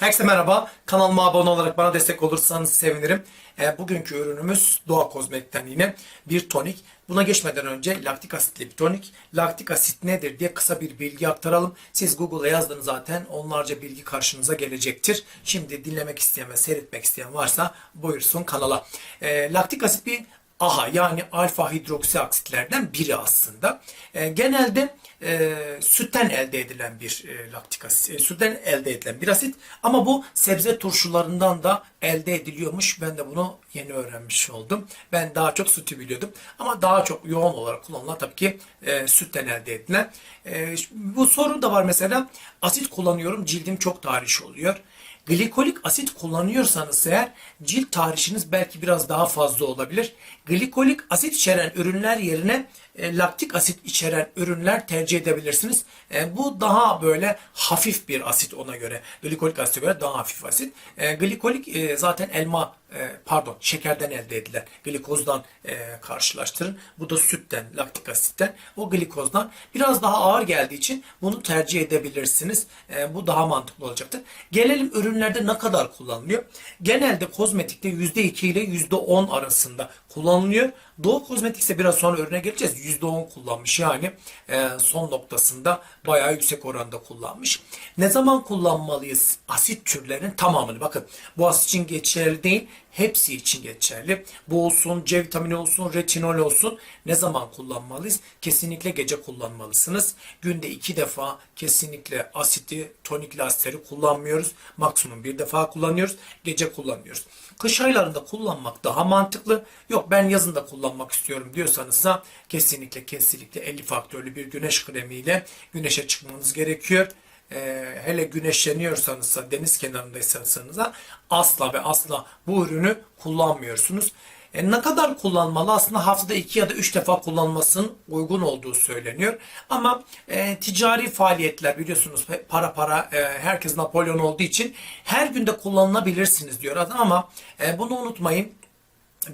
Herkese merhaba. Kanalıma abone olarak bana destek olursanız sevinirim. E, bugünkü ürünümüz Doğa Kozmetik'ten yine bir tonik. Buna geçmeden önce laktik asitli bir tonik. Laktik asit nedir diye kısa bir bilgi aktaralım. Siz Google'a yazdınız zaten onlarca bilgi karşınıza gelecektir. Şimdi dinlemek isteyen ve seyretmek isteyen varsa buyursun kanala. E, laktik asit bir AHA yani alfa hidroksi aksitlerden biri aslında. E, genelde e, sütten elde edilen bir e, laktik asit, e, sütten elde edilen bir asit ama bu sebze turşularından da elde ediliyormuş. Ben de bunu yeni öğrenmiş oldum. Ben daha çok sütü biliyordum ama daha çok yoğun olarak kullanılan tabii ki e, sütten elde edilen. E, bu soru da var mesela asit kullanıyorum cildim çok tahriş oluyor. Glikolik asit kullanıyorsanız eğer cilt tahrişiniz belki biraz daha fazla olabilir. Glikolik asit içeren ürünler yerine e, laktik asit içeren ürünler tercih edebilirsiniz. E, bu daha böyle hafif bir asit ona göre. Glikolik asite göre daha hafif asit. E, glikolik e, zaten elma pardon şekerden elde edilen glikozdan e, karşılaştırın. Bu da sütten, laktik asitten. O glikozdan biraz daha ağır geldiği için bunu tercih edebilirsiniz. E, bu daha mantıklı olacaktır. Gelelim ürünlerde ne kadar kullanılıyor? Genelde kozmetikte %2 ile %10 arasında kullanılıyor. Doğu Kozmetik ise biraz sonra ürüne geleceğiz. %10 kullanmış yani e, son noktasında bayağı yüksek oranda kullanmış. Ne zaman kullanmalıyız asit türlerinin tamamını? Bakın bu asit için geçerli değil. Hepsi için geçerli. Bu olsun, C vitamini olsun, retinol olsun. Ne zaman kullanmalıyız? Kesinlikle gece kullanmalısınız. Günde iki defa kesinlikle asiti, tonikli asitleri kullanmıyoruz. Maksimum bir defa kullanıyoruz. Gece kullanıyoruz. Kış aylarında kullanmak daha mantıklı. Yok ben yazında kullanmak istiyorum diyorsanız da kesinlikle kesinlikle 50 faktörlü bir güneş kremiyle güneşe çıkmanız gerekiyor e, hele güneşleniyorsanız deniz kenarındaysanız da asla ve asla bu ürünü kullanmıyorsunuz. E, ne kadar kullanmalı? Aslında haftada 2 ya da 3 defa kullanmasının uygun olduğu söyleniyor. Ama e, ticari faaliyetler biliyorsunuz para para e, herkes Napolyon olduğu için her günde kullanılabilirsiniz diyor adam ama e, bunu unutmayın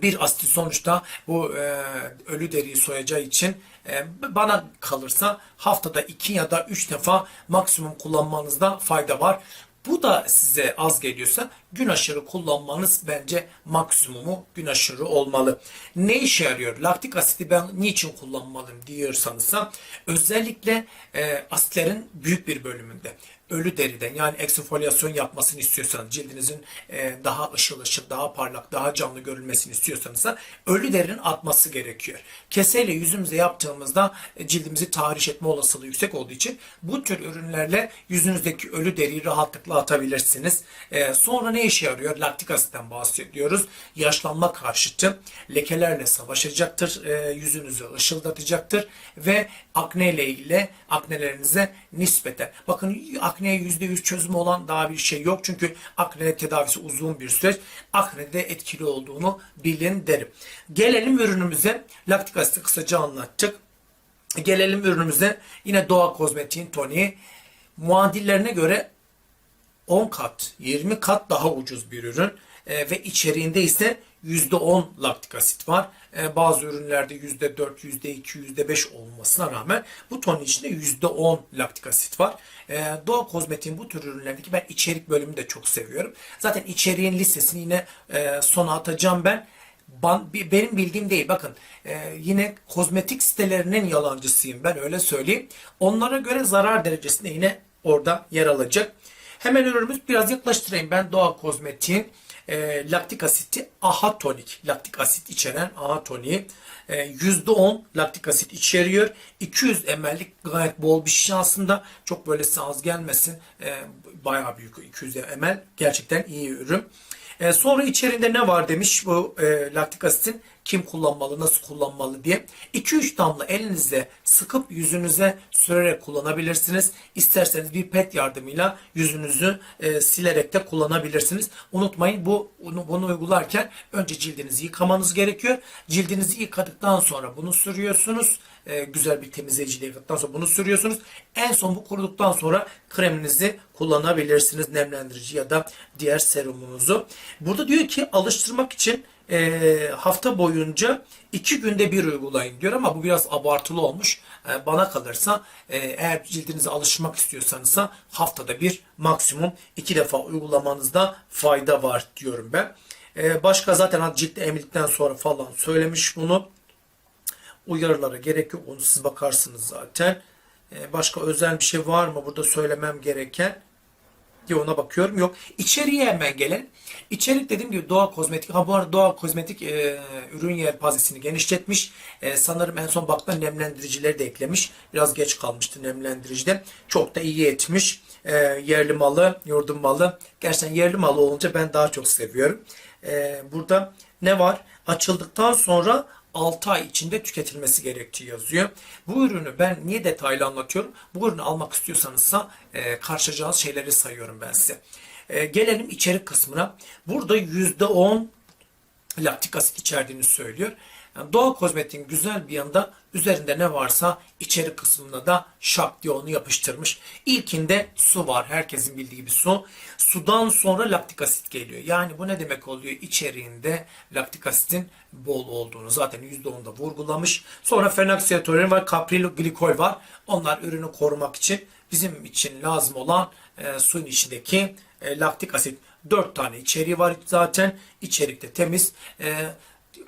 bir asit sonuçta bu e, ölü deriyi soyacağı için e, bana kalırsa haftada iki ya da üç defa maksimum kullanmanızda fayda var. Bu da size az geliyorsa gün aşırı kullanmanız bence maksimumu gün aşırı olmalı. Ne işe yarıyor? Laktik asidi ben niçin kullanmalıyım diyorsanız özellikle e, asitlerin büyük bir bölümünde ölü deriden yani eksfolyasyon yapmasını istiyorsanız cildinizin e, daha ışıl ışıl, daha parlak, daha canlı görülmesini istiyorsanız ölü derinin atması gerekiyor. Keseyle yüzümüze yaptığımızda e, cildimizi tahriş etme olasılığı yüksek olduğu için bu tür ürünlerle yüzünüzdeki ölü deriyi rahatlıkla atabilirsiniz. E, sonra ne işe yarıyor? Laktik asitten bahsediyoruz. Yaşlanma karşıtı lekelerle savaşacaktır. E, yüzünüzü ışıldatacaktır ve akne ile ilgili aknelerinize nispeten. Bakın akneye %100 çözüm olan daha bir şey yok. Çünkü akne tedavisi uzun bir süreç. Aknede etkili olduğunu bilin derim. Gelelim ürünümüze. Laktik asiti kısaca anlattık. Gelelim ürünümüze. Yine Doğa Kozmetik'in toniği. Muadillerine göre 10 kat, 20 kat daha ucuz bir ürün. E, ve içeriğinde ise %10 laktik asit var. E, bazı ürünlerde %4, %2, %5 olmasına rağmen bu ton içinde %10 laktik asit var. E, Doğa Kozmetik'in bu tür ürünlerdeki ben içerik bölümünü de çok seviyorum. Zaten içeriğin listesini yine e, sona atacağım ben. Ban, benim bildiğim değil. Bakın e, yine kozmetik sitelerinin yalancısıyım ben öyle söyleyeyim. Onlara göre zarar derecesinde yine orada yer alacak. Hemen ürünümüz biraz yaklaştırayım. Ben Doğa Kozmetik'in e, laktik asiti AHA tonik. Laktik asit içeren AHA toniği. E, %10 laktik asit içeriyor. 200 ml'lik gayet bol bir şişe aslında. Çok böyle az gelmesin. E, bayağı büyük 200 ml. Gerçekten iyi ürün. E, sonra içerisinde ne var demiş bu e, laktik asitin kim kullanmalı, nasıl kullanmalı diye. 2-3 damla elinizle sıkıp yüzünüze sürerek kullanabilirsiniz. İsterseniz bir pet yardımıyla yüzünüzü e, silerek de kullanabilirsiniz. Unutmayın bu bunu, bunu uygularken önce cildinizi yıkamanız gerekiyor. Cildinizi yıkadıktan sonra bunu sürüyorsunuz. E, güzel bir temizleyiciyle yıkadıktan sonra bunu sürüyorsunuz. En son bu kuruduktan sonra kreminizi kullanabilirsiniz. Nemlendirici ya da diğer serumunuzu. Burada diyor ki alıştırmak için e, hafta boyunca iki günde bir uygulayın diyor ama bu biraz abartılı olmuş. E, bana kalırsa e, eğer cildinize alışmak istiyorsanız da haftada bir maksimum iki defa uygulamanızda fayda var diyorum ben. E, başka zaten hani cilt emildikten sonra falan söylemiş bunu. Uyarılara gerek yok. Onu siz bakarsınız zaten. E, başka özel bir şey var mı burada söylemem gereken? diye ona bakıyorum. Yok. İçeriye hemen gelen. İçerik dediğim gibi doğa kozmetik. Ha bu arada doğa kozmetik e, ürün yelpazesini genişletmiş. E, sanırım en son baktığımda nemlendiricileri de eklemiş. Biraz geç kalmıştı nemlendiricide. Çok da iyi etmiş. E, yerli malı, yurdum malı. Gerçekten yerli malı olunca ben daha çok seviyorum. E, burada ne var? Açıldıktan sonra 6 ay içinde tüketilmesi gerektiği yazıyor. Bu ürünü ben niye detaylı anlatıyorum? Bu ürünü almak istiyorsanızsa e, karşılayacağınız şeyleri sayıyorum ben size. E, gelelim içerik kısmına. Burada %10 laktik asit içerdiğini söylüyor. Yani doğal kozmetiğin güzel bir yanında üzerinde ne varsa içeri kısmında da şak diye onu yapıştırmış. İlkinde su var. Herkesin bildiği gibi su. Sudan sonra laktik asit geliyor. Yani bu ne demek oluyor? İçeriğinde laktik asitin bol olduğunu zaten %10'da vurgulamış. Sonra fenoksiyatorin var, kapril glikol var. Onlar ürünü korumak için bizim için lazım olan e, suyun içindeki e, laktik asit. 4 tane içeriği var zaten. İçerikte temiz. E,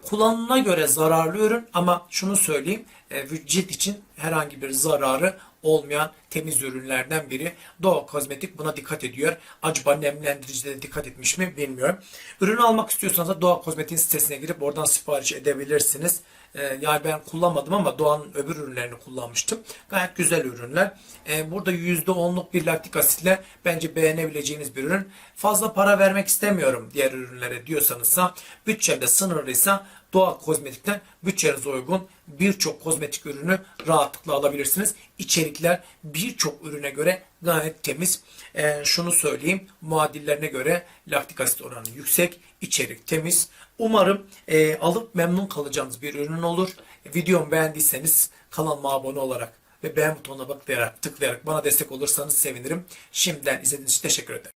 kullanımına göre zararlı ürün ama şunu söyleyeyim e, cilt için herhangi bir zararı olmayan temiz ürünlerden biri. Doğa Kozmetik buna dikkat ediyor. Acaba nemlendiricide de dikkat etmiş mi bilmiyorum. Ürünü almak istiyorsanız da Doğa Kozmetik'in sitesine girip oradan sipariş edebilirsiniz. E, yani ben kullanmadım ama Doğan'ın öbür ürünlerini kullanmıştım. Gayet güzel ürünler. E, burada %10'luk bir laktik asitle bence beğenebileceğiniz bir ürün. Fazla para vermek istemiyorum diğer ürünlere diyorsanızsa bütçemde sınırlıysa Doğa Kozmetik'ten bütçenize uygun birçok kozmetik ürünü rahatlıkla alabilirsiniz. İçerikler birçok ürüne göre gayet temiz. Ee, şunu söyleyeyim, muadillerine göre laktik asit oranı yüksek, içerik temiz. Umarım e, alıp memnun kalacağınız bir ürün olur. Videomu beğendiyseniz kanalıma abone olarak ve beğen butonuna tıklayarak, tıklayarak bana destek olursanız sevinirim. Şimdiden izlediğiniz için teşekkür ederim.